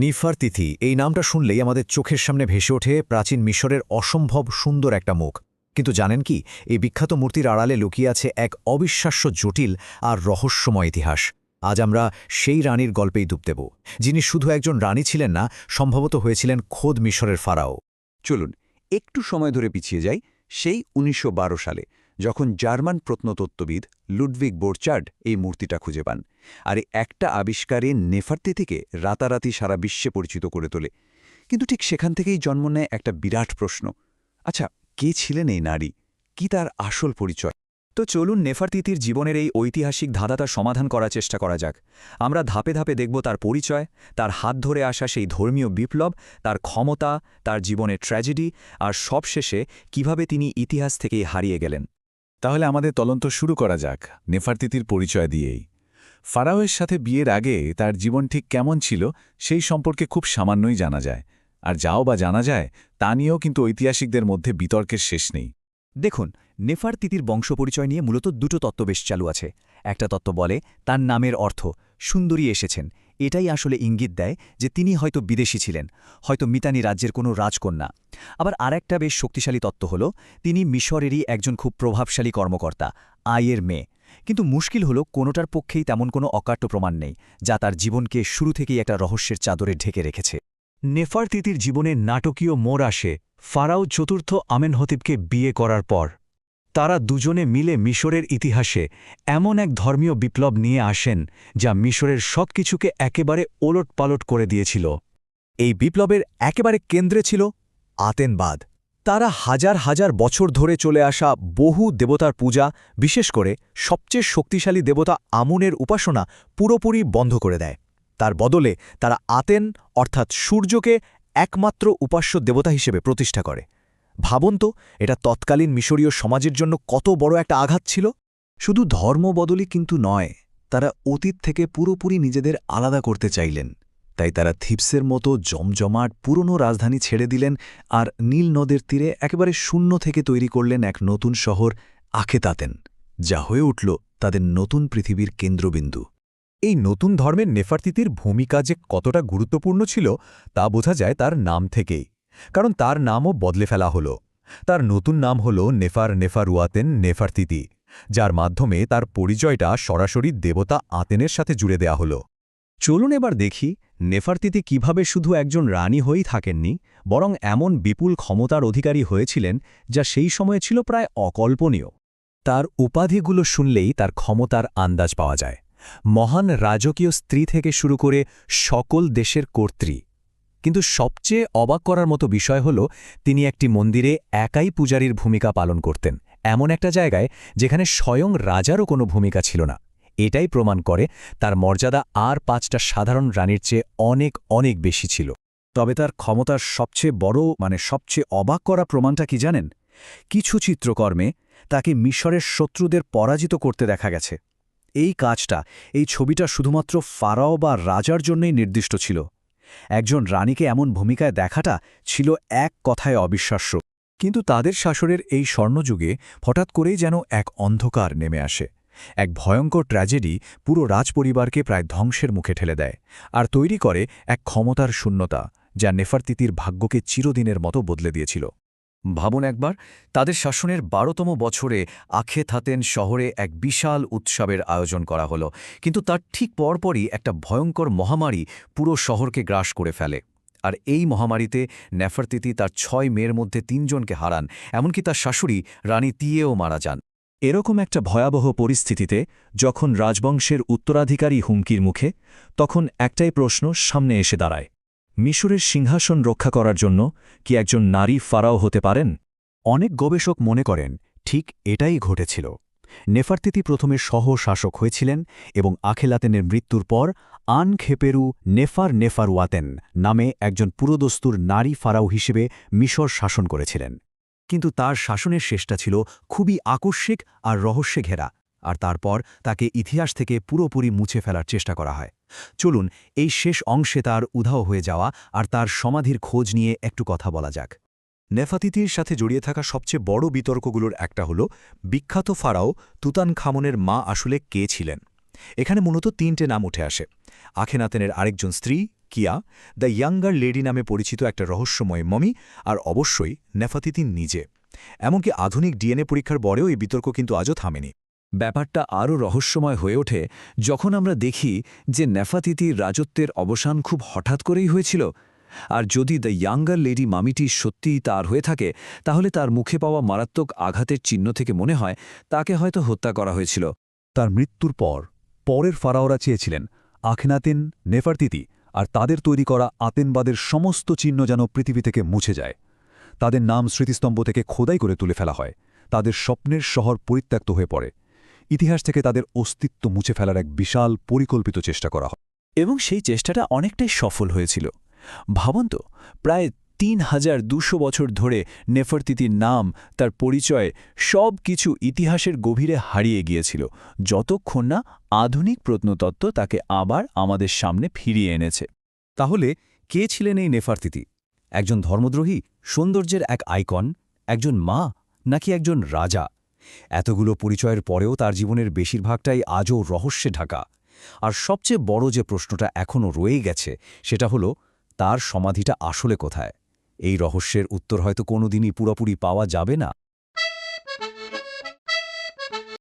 নিফারতিথি এই নামটা শুনলেই আমাদের চোখের সামনে ভেসে ওঠে প্রাচীন মিশরের অসম্ভব সুন্দর একটা মুখ। কিন্তু জানেন কি? এই বিখ্যাত মূর্তির আড়ালে লুকিয়ে আছে এক অবিশ্বাস্য জটিল আর রহস্যময় ইতিহাস। আজ আমরা সেই রানীর গল্পেই ডুব দেব। যিনি শুধু একজন রানী ছিলেন না, সম্ভবত হয়েছিলেন খোদ মিশরের ফারাও। চলুন, একটু সময় ধরে পিছিয়ে যাই সেই উনিশশো বারো সালে। যখন জার্মান প্রত্নতত্ত্ববিদ লুডভিগ বোরচার্ড এই মূর্তিটা খুঁজে পান, আর একটা আবিষ্কারে নেফার্তিথিকে রাতারাতি সারা বিশ্বে পরিচিত করে তোলে। কিন্তু ঠিক সেখান থেকেই জন্ম নেয় একটা বিরাট প্রশ্ন। আচ্ছা কে ছিলেন এই নারী? কি তার আসল পরিচয়? তো চলুন নেফারতিতির জীবনের এই ঐতিহাসিক ধাঁধাটা সমাধান করার চেষ্টা করা যাক। আমরা ধাপে ধাপে দেখব তার পরিচয়, তার হাত ধরে আসা সেই ধর্মীয় বিপ্লব, তার ক্ষমতা, তার জীবনের ট্র্যাজেডি, আর সবশেষে কীভাবে তিনি ইতিহাস থেকেই হারিয়ে গেলেন। তাহলে আমাদের তদন্ত শুরু করা যাক নেফারতিতির পরিচয় দিয়েই। ফারাওয়ের সাথে বিয়ের আগে তার জীবন ঠিক কেমন ছিল সেই সম্পর্কে খুব সামান্যই জানা যায়। আর যাও বা জানা যায়, তা নিয়েও কিন্তু ঐতিহাসিকদের মধ্যে বিতর্কের শেষ নেই। দেখুন নেফারতিতির বংশপরিচয় নিয়ে মূলত দুটো তত্ত্ব বেশ চালু আছে। একটা তত্ত্ব বলে, তার নামের অর্থ, সুন্দরী এসেছেন। এটাই আসলে ইঙ্গিত দেয় যে তিনি হয়তো বিদেশি ছিলেন, হয়তো মিতানি রাজ্যের কোনো রাজকন্যা। আবার আরেকটা বেশ শক্তিশালী তত্ত্ব হল, তিনি মিশরেরই একজন খুব প্রভাবশালী কর্মকর্তা আয়ের মেয়ে। কিন্তু মুশকিল হল, কোনোটার পক্ষেই তেমন কোনো অকাট্য প্রমাণ নেই, যা তার জীবনকে শুরু থেকেই একটা রহস্যের চাদরে ঢেকে রেখেছে। নেফারতিতির জীবনে নাটকীয় মোড় আসে, ফারাও চতুর্থ আমেনহতিবকে বিয়ে করার পর। তারা দুজনে মিলে মিশরের ইতিহাসে এমন এক ধর্মীয় বিপ্লব নিয়ে আসেন, যা মিশরের সবকিছুকে একেবারে ওলটপালট করে দিয়েছিল। এই বিপ্লবের একেবারে কেন্দ্রে ছিল আতেনবাদ। তারা হাজার হাজার বছর ধরে চলে আসা বহু দেবতার পূজা, বিশেষ করে সবচেয়ে শক্তিশালী দেবতা আমুনের উপাসনা পুরোপুরি বন্ধ করে দেয়। তার বদলে তারা আতেন, অর্থাৎ সূর্যকে একমাত্র উপাস্য দেবতা হিসেবে প্রতিষ্ঠা করে। ভাবুন তো, এটা তৎকালীন মিশরীয় সমাজের জন্য কত বড় একটা আঘাত ছিল। শুধু ধর্মবদলই কিন্তু নয়, তারা অতীত থেকে পুরোপুরি নিজেদের আলাদা করতে চাইলেন। তাই তারা থিপসের মতো জমজমাট পুরনো রাজধানী ছেড়ে দিলেন আর নীল নদের তীরে একেবারে শূন্য থেকে তৈরি করলেন এক নতুন শহর আখেতাতেন, যা হয়ে উঠল তাদের নতুন পৃথিবীর কেন্দ্রবিন্দু। এই নতুন ধর্মের নেফারতিতির ভূমিকা যে কতটা গুরুত্বপূর্ণ ছিল তা বোঝা যায় তার নাম থেকেই। কারণ তার নামও বদলে ফেলা হল। তার নতুন নাম হল নেফার নেফারুয়াতেন নেফারতিতি, যার মাধ্যমে তার পরিচয়টা সরাসরি দেবতা আতেনের সাথে জুড়ে দেয়া হল। চলুন এবার দেখি নেফারতিতি কীভাবে শুধু একজন রানী হয়েই থাকেননি, বরং এমন বিপুল ক্ষমতার অধিকারী হয়েছিলেন যা সেই সময়ে ছিল প্রায় অকল্পনীয়। তার উপাধিগুলো শুনলেই তার ক্ষমতার আন্দাজ পাওয়া যায়। মহান রাজকীয় স্ত্রী থেকে শুরু করে সকল দেশের কর্ত্রী কিন্তু সবচেয়ে অবাক করার মতো বিষয় হল, তিনি একটি মন্দিরে একাই পূজারীর ভূমিকা পালন করতেন। এমন একটা জায়গায় যেখানে স্বয়ং রাজারও কোনো ভূমিকা ছিল না। এটাই প্রমাণ করে তার মর্যাদা আর পাঁচটা সাধারণ রানীর চেয়ে অনেক অনেক বেশি ছিল। তবে তার ক্ষমতার সবচেয়ে বড় মানে সবচেয়ে অবাক করা প্রমাণটা কি জানেন? কিছু চিত্রকর্মে তাকে মিশরের শত্রুদের পরাজিত করতে দেখা গেছে। এই কাজটা, এই ছবিটা শুধুমাত্র ফারাও বা রাজার জন্যই নির্দিষ্ট ছিল। একজন রানীকে এমন ভূমিকায় দেখাটা ছিল এক কথায় অবিশ্বাস্য। কিন্তু তাদের শাসনের এই স্বর্ণযুগে হঠাৎ করেই যেন এক অন্ধকার নেমে আসে। এক ভয়ঙ্কর ট্র্যাজেডি পুরো রাজপরিবারকে প্রায় ধ্বংসের মুখে ঠেলে দেয় আর তৈরি করে এক ক্ষমতার শূন্যতা, যা নেফারতিতির ভাগ্যকে চিরদিনের মতো বদলে দিয়েছিল। ভাবুন একবার, তাদের শাসনের বারোতম বছরে আখে থাতেন শহরে এক বিশাল উৎসবের আয়োজন করা হলো। কিন্তু তার ঠিক পরপরই একটা ভয়ঙ্কর মহামারী পুরো শহরকে গ্রাস করে ফেলে। আর এই মহামারীতে নেফারতিতি তার ছয় মেয়ের মধ্যে তিনজনকে হারান, এমনকি তার শাশুড়ি রানী তিয়েও মারা যান। এরকম একটা ভয়াবহ পরিস্থিতিতে যখন রাজবংশের উত্তরাধিকারী হুমকির মুখে, তখন একটাই প্রশ্ন সামনে এসে দাঁড়ায়। মিশরের সিংহাসন রক্ষা করার জন্য কি একজন নারী ফারাও হতে পারেন? অনেক গবেষক মনে করেন, ঠিক এটাই ঘটেছিল। নেফারতিতি প্রথমে সহ-শাসক হয়েছিলেন এবং আখেলাতেনের মৃত্যুর পর আন খেপেরু নেফার নেফারওয়াতেন নামে একজন পুরোদস্তুর নারী ফারাও হিসেবে মিশর শাসন করেছিলেন। কিন্তু তার শাসনের শেষটা ছিল খুবই আকস্মিক আর রহস্যে ঘেরা আর তারপর তাকে ইতিহাস থেকে পুরোপুরি মুছে ফেলার চেষ্টা করা হয়। চলুন এই শেষ অংশে তার উধাও হয়ে যাওয়া আর তার সমাধির খোঁজ নিয়ে একটু কথা বলা যাক। নেফাতিতির সাথে জড়িয়ে থাকা সবচেয়ে বড় বিতর্কগুলোর একটা হল, বিখ্যাত ফারাও তুতান খামনের মা আসলে কে ছিলেন? এখানে মূলত তিনটে নাম উঠে আসে। আখেনাতেনের আরেকজন স্ত্রী, কিয়া, দ্য ইয়াঙ্গার লেডি নামে পরিচিত একটা রহস্যময় মমি, আর অবশ্যই নেফাতিতিন নিজে। এমনকি আধুনিক ডিএনএ পরীক্ষার পরেও এই বিতর্ক কিন্তু আজও থামেনি। ব্যাপারটা আরও রহস্যময় হয়ে ওঠে যখন আমরা দেখি যে নেফাতিতির রাজত্বের অবসান খুব হঠাৎ করেই হয়েছিল। আর যদি দ্য ইয়াঙ্গার লেডি মামিটি সত্যিই তার হয়ে থাকে, তাহলে তার মুখে পাওয়া মারাত্মক আঘাতের চিহ্ন থেকে মনে হয় তাকে হয়তো হত্যা করা হয়েছিল। তার মৃত্যুর পর, পরের ফারাওরা চেয়েছিলেন, আখেনাতেন, নেফারতিতি আর তাদের তৈরি করা আতেনবাদের সমস্ত চিহ্ন যেন পৃথিবী থেকে মুছে যায়। তাদের নাম স্মৃতিস্তম্ভ থেকে খোদাই করে তুলে ফেলা হয়। তাদের স্বপ্নের শহর পরিত্যক্ত হয়ে পড়ে। ইতিহাস থেকে তাদের অস্তিত্ব মুছে ফেলার এক বিশাল পরিকল্পিত চেষ্টা করা হয়। এবং সেই চেষ্টাটা অনেকটাই সফল হয়েছিল। ভাবুন তো, প্রায় তিন হাজার দুশো বছর ধরে নেফারতিতির নাম, তার পরিচয় সব কিছু ইতিহাসের গভীরে হারিয়ে গিয়েছিল, যতক্ষণ না আধুনিক প্রত্নতত্ত্ব তাকে আবার আমাদের সামনে ফিরিয়ে এনেছে। তাহলে কে ছিলেন এই নেফারতিতি? একজন ধর্মদ্রোহী, সৌন্দর্যের এক আইকন, একজন মা, নাকি একজন রাজা? এতগুলো পরিচয়ের পরেও তার জীবনের বেশিরভাগটাই আজও রহস্যে ঢাকা। আর সবচেয়ে বড় যে প্রশ্নটা এখনও রয়েই গেছে, সেটা হলো, তার সমাধিটা আসলে কোথায়? এই রহস্যের উত্তর হয়তো কোনোদিনই পুরোপুরি পাওয়া যাবে না।